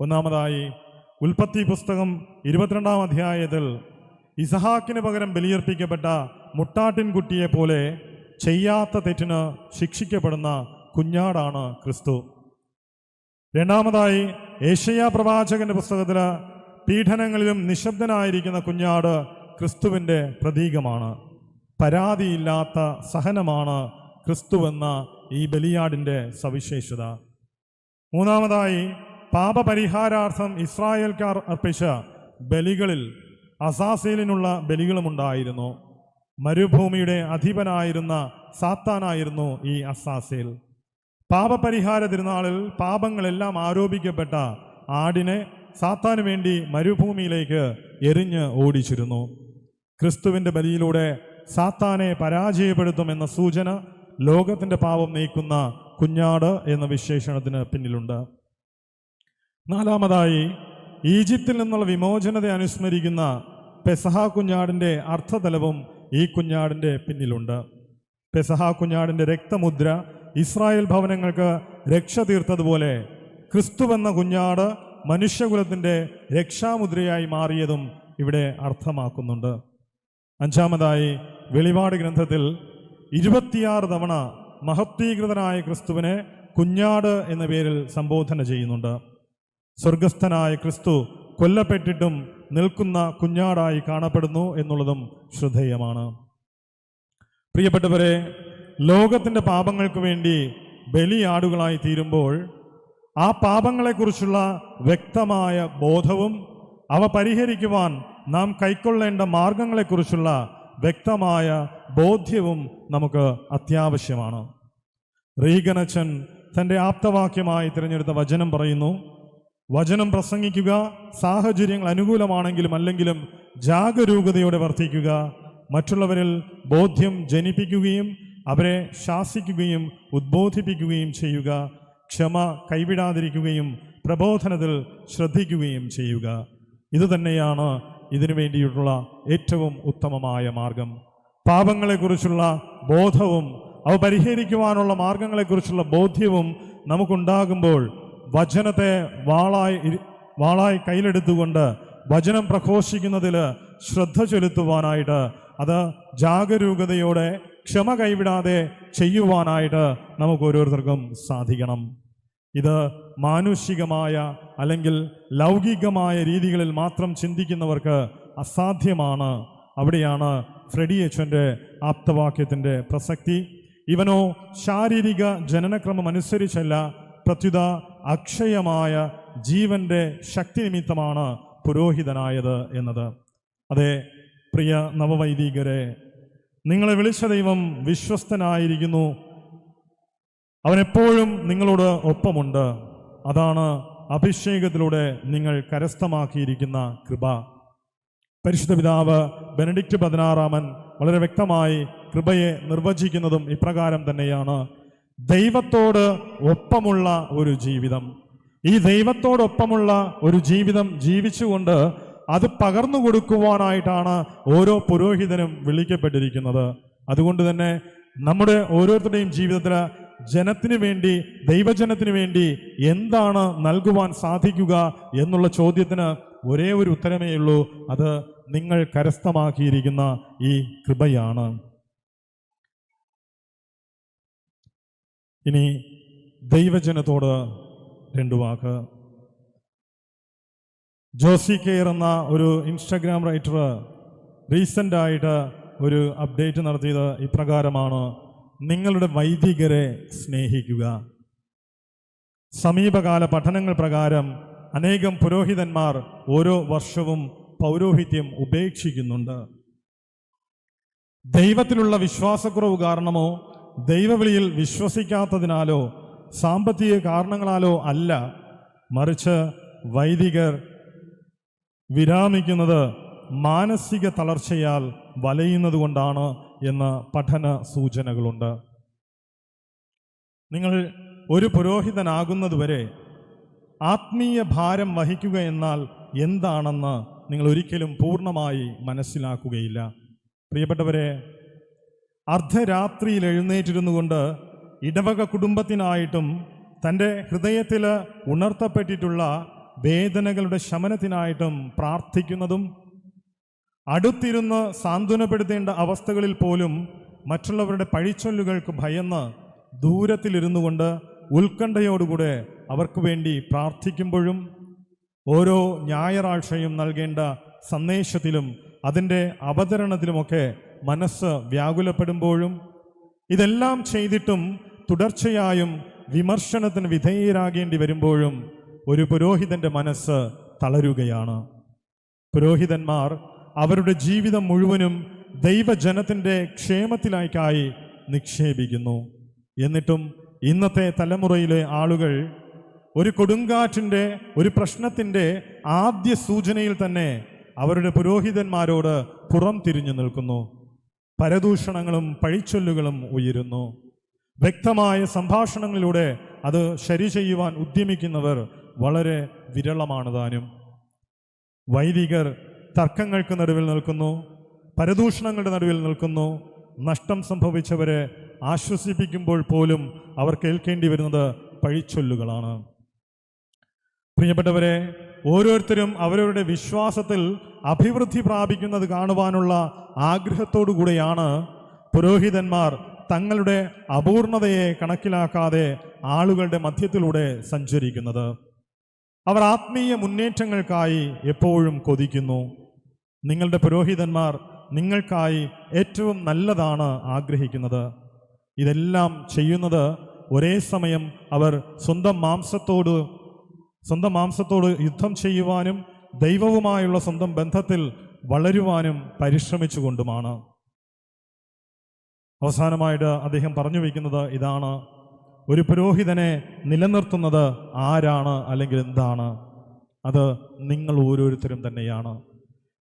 ഒന്നാമതായി ഉൽപ്പത്തി പുസ്തകം ഇരുപത്തിരണ്ടാം അധ്യായത്തിൽ ഇസഹാക്കിന് പകരം ബലിയർപ്പിക്കപ്പെട്ട മുട്ടാട്ടിൻകുട്ടിയെ പോലെ ചെയ്യാത്ത തെറ്റിന് ശിക്ഷിക്കപ്പെടുന്ന കുഞ്ഞാടാണ് ക്രിസ്തു. രണ്ടാമതായി ഏഷ്യ പ്രവാചകന്റെ പുസ്തകത്തിൽ പീഡനങ്ങളിലും നിശബ്ദനായിരിക്കുന്ന കുഞ്ഞാട് ക്രിസ്തുവിന്റെ പ്രതീകമാണ്. പരാതിയില്ലാത്ത സഹനമാണ് ക്രിസ്തുവെന്ന ഈ ബലിയാടിന്റെ സവിശേഷത. മൂന്നാമതായി പാപപരിഹാരാർത്ഥം ഇസ്രായേൽക്കാർ അർപ്പിച്ച ബലികളിൽ അസാസേലിനുള്ള ബലികളുമുണ്ടായിരുന്നു. മരുഭൂമിയുടെ അധിപനായിരുന്ന സാത്താനായിരുന്നു ഈ അസാസേൽ. പാപപരിഹാര തിരുനാളിൽ പാപങ്ങളെല്ലാം ആരോപിക്കപ്പെട്ട ആടിനെ സാത്താനു വേണ്ടി മരുഭൂമിയിലേക്ക് എറിഞ്ഞ് ഓടിച്ചിരുന്നു. ക്രിസ്തുവിന്റെ ബലിയിലൂടെ സാത്താനെ പരാജയപ്പെടുത്തുമെന്ന സൂചന ലോകത്തിന്റെ പാപം നീക്കുന്ന കുഞ്ഞാട് എന്ന വിശേഷണത്തിന് പിന്നിലുണ്ട്. നാലാമതായി ഈജിപ്തിൽ നിന്നുള്ള വിമോചനത അനുസ്മരിക്കുന്ന പെസഹ കുഞ്ഞാടിന്റെ അർത്ഥതലവും ഈ കുഞ്ഞാടിന്റെ പിന്നിലുണ്ട്. പെസഹ കുഞ്ഞാടിന്റെ രക്തമുദ്ര ഇസ്രായേൽ ഭവനങ്ങൾക്ക് രക്ഷ തീർത്തതുപോലെ ക്രിസ്തുവെന്ന കുഞ്ഞാട് മനുഷ്യകുലത്തിന്റെ രക്ഷാമുദ്രയായി മാറിയതും ഇവിടെ അർത്ഥമാക്കുന്നുണ്ട്. അഞ്ചാമതായി വെളിപാട് ഗ്രന്ഥത്തിൽ ഇരുപത്തിയാറ് തവണ മഹത്വീകൃതനായ ക്രിസ്തുവിനെ കുഞ്ഞാട് എന്ന പേരിൽ സംബോധന ചെയ്യുന്നുണ്ട്. സ്വർഗസ്ഥനായ ക്രിസ്തു കൊല്ലപ്പെട്ടിട്ടും നിൽക്കുന്ന കുഞ്ഞാടായി കാണപ്പെടുന്നു എന്നുള്ളതും ശ്രദ്ധേയമാണ്. പ്രിയപ്പെട്ടവരെ ലോകത്തിന്റെ പാപങ്ങൾക്ക് വേണ്ടി ബലിയാടുകളായി തീരുമ്പോൾ ആ പാപങ്ങളെക്കുറിച്ചുള്ള വ്യക്തമായ ബോധവും അവ പരിഹരിക്കുവാൻ നാം കൈക്കൊള്ളേണ്ട മാർഗങ്ങളെക്കുറിച്ചുള്ള വ്യക്തമായ ബോധ്യവും നമുക്ക് അത്യാവശ്യമാണ്. റീഗനച്ചൻ തന്റെ ആപ്തവാക്യമായി തിരഞ്ഞെടുത്ത വചനം പറയുന്നു വചനം പ്രസംഗിക്കുക സാഹചര്യങ്ങൾ അനുകൂലമാണെങ്കിലും അല്ലെങ്കിലും ജാഗരൂകതയോടെ വർദ്ധിക്കുക മറ്റുള്ളവരിൽ ബോധ്യം ജനിപ്പിക്കുകയും അവരെ ശാസിക്കുകയും ഉദ്ബോധിപ്പിക്കുകയും ചെയ്യുക. ക്ഷമ കൈവിടാതിരിക്കുകയും പ്രബോധനത്തിൽ ശ്രദ്ധിക്കുകയും ചെയ്യുക. ഇതുതന്നെയാണ് ഇതിനു വേണ്ടിയിട്ടുള്ള ഏറ്റവും ഉത്തമമായ മാർഗം. പാപങ്ങളെക്കുറിച്ചുള്ള ബോധവും അവ പരിഹരിക്കുവാനുള്ള മാർഗങ്ങളെക്കുറിച്ചുള്ള ബോധ്യവും നമുക്കുണ്ടാകുമ്പോൾ വചനത്തെ വാളായി വാളായി കയ്യിലെടുത്തുകൊണ്ട് വചനം പ്രഘോഷിക്കുന്നതിൽ ശ്രദ്ധ ചെലുത്തുവാനായിട്ട് അത് ജാഗരൂകതയോടെ ക്ഷമ കൈവിടാതെ ചെയ്യുവാനായിട്ട് നമുക്ക് ഓരോരുത്തർക്കും സാധിക്കണം. ഇത് മാനുഷികമായ അല്ലെങ്കിൽ ലൗകികമായ രീതികളിൽ മാത്രം ചിന്തിക്കുന്നവർക്ക് അസാധ്യമാണ്. അവിടെയാണ് ഫ്രെഡി എച്ചന്റെ ആപ്തവാക്യത്തിന്റെ പ്രസക്തി. ഇവനോ ശാരീരിക ജനനക്രമം അനുസരിച്ചല്ല പ്രത്യുത അക്ഷയമായ ജീവന്റെ ശക്തി നിമിത്തമാണ് പുരോഹിതനായത് എന്നത്. അതെ പ്രിയ നവവൈദികരെ നിങ്ങളെ വിളിച്ച ദൈവം വിശ്വസ്തനായിരിക്കുന്നു. അവൻ എപ്പോഴും നിങ്ങളോട് ഒപ്പമുണ്ട്. അതാണ് അഭിഷേകത്തിലൂടെ നിങ്ങൾ കരസ്ഥമാക്കിയിരിക്കുന്ന കൃപ. പരിശുദ്ധ പിതാവ് ബെനഡിക്റ്റ് പതിനാറാമൻ വളരെ വ്യക്തമായി കൃപയെ നിർവചിക്കുന്നതും ഇപ്രകാരം തന്നെയാണ്. ദൈവത്തോട് ഒപ്പമുള്ള ഒരു ജീവിതം. ഈ ദൈവത്തോടൊപ്പമുള്ള ഒരു ജീവിതം ജീവിച്ചുകൊണ്ട് അത് പകർന്നു കൊടുക്കുവാനായിട്ടാണ് ഓരോ പുരോഹിതനും വിളിക്കപ്പെട്ടിരിക്കുന്നത്. അതുകൊണ്ട് തന്നെ നമ്മുടെ ഓരോരുത്തരുടെയും ജീവിതത്തിൽ ജനത്തിനു വേണ്ടി ദൈവജനത്തിനു വേണ്ടി എന്താണ് നൽകുവാൻ സാധിക്കുക എന്നുള്ള ചോദ്യത്തിന് ഒരേ ഒരു ഉത്തരമേ ഉള്ളൂ. അത് നിങ്ങൾ കരസ്ഥമാക്കിയിരിക്കുന്ന ഈ കൃപയാണ്. ഇനി ദൈവജനത്തോട് രണ്ടു വാക്ക്. ജോസി കെയർ എന്ന ഒരു ഇൻസ്റ്റഗ്രാം റൈറ്റർ റീസെന്റ് ആയിട്ട് ഒരു അപ്ഡേറ്റ് നടത്തിയത് ഇപ്രകാരമാണ് നിങ്ങളുടെ വൈദികരെ സ്നേഹിക്കുക. സമീപകാല പഠനങ്ങൾ പ്രകാരം അനേകം പുരോഹിതന്മാർ ഓരോ വർഷവും പൗരോഹിത്യം ഉപേക്ഷിക്കുന്നുണ്ട്. ദൈവത്തിലുള്ള വിശ്വാസക്കുറവ് കാരണമോ ദൈവവിളിയിൽ വിശ്വസിക്കാത്തതിനാലോ സാമ്പത്തിക കാരണങ്ങളാലോ അല്ല മറിച്ച് വൈദികർ വിരാമിക്കുന്നത് മാനസിക തളർച്ചയാൽ വലയുന്നത് കൊണ്ടാണ് എന്ന് പഠന സൂചനകളുണ്ട്. നിങ്ങൾ ഒരു പുരോഹിതനാകുന്നതുവരെ ആത്മീയ ഭാരം വഹിക്കുക എന്നാൽ എന്താണെന്ന് നിങ്ങൾ ഒരിക്കലും പൂർണമായി മനസ്സിലാക്കുകയില്ല. പ്രിയപ്പെട്ടവരെ അർദ്ധരാത്രിയിൽ എഴുന്നേറ്റിരുന്നു കൊണ്ട് ഇടവക കുടുംബത്തിനായിട്ടും തന്റെ ഹൃദയത്തിൽ ഉണർത്തപ്പെട്ടിട്ടുള്ള വേദനകളുടെ ശമനത്തിനായിട്ടും പ്രാർത്ഥിക്കുന്നതും അടുത്തിരുന്ന് സാന്ത്വനപ്പെടുത്തേണ്ട അവസ്ഥകളിൽ പോലും മറ്റുള്ളവരുടെ പഴിച്ചൊല്ലുകൾക്ക് ഭയന്ന് ദൂരത്തിലിരുന്നു കൊണ്ട് ഉത്കണ്ഠയോടുകൂടെ അവർക്ക് വേണ്ടി പ്രാർത്ഥിക്കുമ്പോഴും ഓരോ ഞായറാഴ്ചയും നൽകേണ്ട സന്ദേശത്തിലും അതിന്റെ അവതരണത്തിലുമൊക്കെ മനസ്സ് വ്യാകുലപ്പെടുമ്പോഴും ഇതെല്ലാം ചെയ്തിട്ടും തുടർച്ചയായും വിമർശനത്തിന് വിധേയരാകേണ്ടി വരുമ്പോഴും ഒരു പുരോഹിതന്റെ മനസ്സ് തളരുകയാണ്. പുരോഹിതന്മാർ അവരുടെ ജീവിതം മുഴുവനും ദൈവജനത്തിന്റെ ക്ഷേമത്തിലേക്കായി നിക്ഷേപിക്കുന്നു. എന്നിട്ടും ഇന്നത്തെ തലമുറയിലെ ആളുകൾ ഒരു കൊടുങ്കാറ്റിന്റെ ഒരു പ്രശ്നത്തിന്റെ ആദ്യ സൂചനയിൽ തന്നെ അവരുടെ പുരോഹിതന്മാരോട് പുറം തിരിഞ്ഞു നിൽക്കുന്നു. പരദൂഷണങ്ങളും പഴിച്ചൊല്ലുകളും ഉയരുന്നു. വ്യക്തമായ സംഭാഷണങ്ങളിലൂടെ അത് ശരി ചെയ്യുവാൻ ഉദ്യമിക്കുന്നവർ വളരെ വിരളമാണ് താനും. വൈദികർ തർക്കങ്ങൾക്ക് നടുവിൽ നിൽക്കുന്നു പരദൂഷണങ്ങളുടെ നടുവിൽ നിൽക്കുന്നു. നഷ്ടം സംഭവിച്ചവരെ ആശ്വസിപ്പിക്കുമ്പോൾ പോലും അവർ കേൾക്കേണ്ടി വരുന്നത് പഴിച്ചൊല്ലുകളാണ്. പ്രിയപ്പെട്ടവരെ ഓരോരുത്തരും അവരവരുടെ വിശ്വാസത്തിൽ അഭിവൃദ്ധി പ്രാപിക്കുന്നത് കാണുവാനുള്ള ആഗ്രഹത്തോടു കൂടെയാണ് പുരോഹിതന്മാർ തങ്ങളുടെ അപൂർണതയെ കണക്കിലാക്കാതെ ആളുകളുടെ മധ്യത്തിലൂടെ സഞ്ചരിക്കുന്നത്. അവർ ആത്മീയ മുന്നേറ്റങ്ങൾക്കായി എപ്പോഴും കൊതിക്കുന്നു. നിങ്ങളുടെ പുരോഹിതന്മാർ നിങ്ങൾക്കായി ഏറ്റവും നല്ലതാണ് ആഗ്രഹിക്കുന്നത്. ഇതെല്ലാം ചെയ്യുന്നത് ഒരേ സമയം അവർ സ്വന്തം മാംസത്തോട് സ്വന്തം മാംസത്തോട് യുദ്ധം ചെയ്യുവാനും ദൈവവുമായുള്ള സ്വന്തം ബന്ധത്തിൽ വളരുവാനും പരിശ്രമിച്ചുകൊണ്ടുമാണ്. അവസാനമായിട്ട് അദ്ദേഹം പറഞ്ഞു വയ്ക്കുന്നത് ഇതാണ്. ഒരു പുരോഹിതനെ നിലനിർത്തുന്നത് ആരാണ് അല്ലെങ്കിൽ എന്താണ്? അത് നിങ്ങൾ ഓരോരുത്തരും തന്നെയാണ്.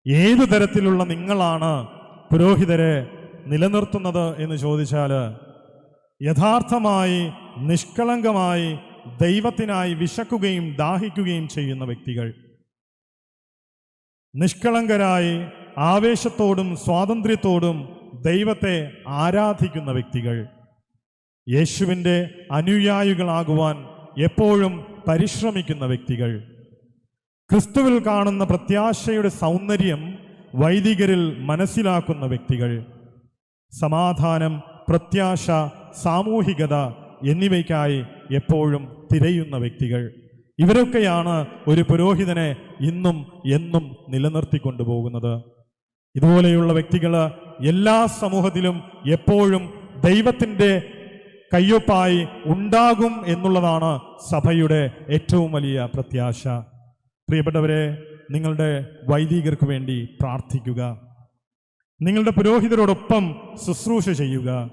ഏത് തരത്തിലുള്ള നിങ്ങളാണ് പുരോഹിതരെ നിലനിർത്തുന്നത് എന്ന് ചോദിച്ചാൽ യഥാർത്ഥമായി നിഷ്കളങ്കമായി ദൈവത്തിനായി വിശക്കുകയും ദാഹിക്കുകയും ചെയ്യുന്ന വ്യക്തികൾ. നിഷ്കളങ്കരായി ആവേശത്തോടും സ്വാതന്ത്ര്യത്തോടും ദൈവത്തെ ആരാധിക്കുന്ന വ്യക്തികൾ. യേശുവിന്റെ അനുയായികളാകുവാൻ എപ്പോഴും പരിശ്രമിക്കുന്ന വ്യക്തികൾ. ക്രിസ്തുവിൽ കാണുന്ന പ്രത്യാശയുടെ സൗന്ദര്യം വൈദികരിൽ മനസ്സിലാക്കുന്ന വ്യക്തികൾ. സമാധാനം പ്രത്യാശ സാമൂഹികത എന്നിവയ്ക്കായി എപ്പോഴും തിരയുന്ന വ്യക്തികൾ. ഇവരൊക്കെയാണ് ഒരു പുരോഹിതനെ ഇന്നും എന്നും നിലനിർത്തിക്കൊണ്ടു പോകുന്നത് ഇതുപോലെയുള്ള വ്യക്തികൾ എല്ലാ സമൂഹത്തിലും എപ്പോഴും ദൈവത്തിന്റെ കയ്യൊപ്പായി ഉണ്ടാകും എന്നുള്ളതാണ് സഭയുടെ ഏറ്റവും വലിയ പ്രത്യാശ. പ്രിയപ്പെട്ടവരെ നിങ്ങളുടെ വൈദികർക്ക് വേണ്ടി പ്രാർത്ഥിക്കുക. നിങ്ങളുടെ പുരോഹിതരോടൊപ്പം ശുശ്രൂഷ ചെയ്യുക.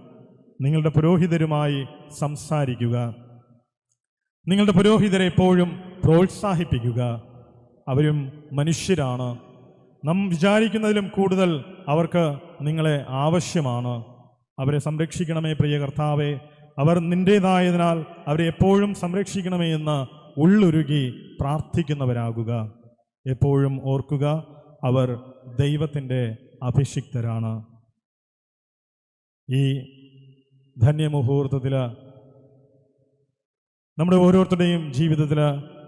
നിങ്ങളുടെ പുരോഹിതരുമായി സംസാരിക്കുക. നിങ്ങളുടെ പുരോഹിതരെ എപ്പോഴും പ്രോത്സാഹിപ്പിക്കുക. അവരും മനുഷ്യരാണ്. നാം വിചാരിക്കുന്നതിലും കൂടുതൽ അവർക്ക് നിങ്ങളെ ആവശ്യമാണ്. അവരെ സംരക്ഷിക്കണമേ പ്രിയ കർത്താവെ. അവർ നിന്റേതായതിനാൽ അവരെ എപ്പോഴും സംരക്ഷിക്കണമേ എന്ന് ഉള്ളുരുകി പ്രാർത്ഥിക്കുന്നവരാകുക. എപ്പോഴും ഓർക്കുക അവർ ദൈവത്തിന്റെ അഭിഷിക്തരാണ്. ഈ ധന്യമുഹൂർത്തത്തിൽ നമ്മുടെ ഓരോരുത്തരുടെയും ജീവിതത്തിൽ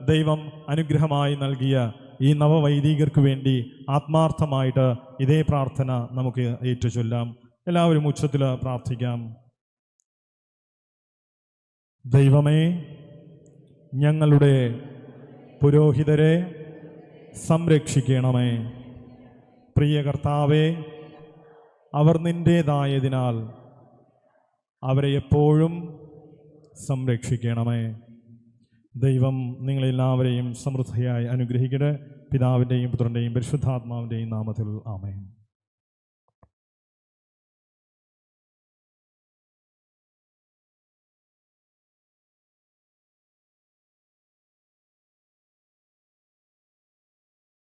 ദൈവം അനുഗ്രഹമായി നൽകിയ ഈ നവവൈദികർക്ക് വേണ്ടി ആത്മാർത്ഥമായിട്ട് ഇതേ പ്രാർത്ഥന നമുക്ക് ഏറ്റുചൊല്ലാം. എല്ലാവരും ഉച്ചത്തിൽ പ്രാർത്ഥിക്കാം. ദൈവമേ ഞങ്ങളുടെ പുരോഹിതരെ സംരക്ഷിക്കണമേ. പ്രിയ കർത്താവേ അവർ നിന്റേതായതിനാൽ അവരെ എപ്പോഴും സംരക്ഷിക്കണമേ. ദൈവം നിങ്ങളെല്ലാവരെയും സമൃദ്ധിയായി അനുഗ്രഹിക്കട്ടെ. പിതാവിന്റെയും പുത്രന്റെയും പരിശുദ്ധാത്മാവിന്റെയും നാമത്തിൽ ആമേൻ.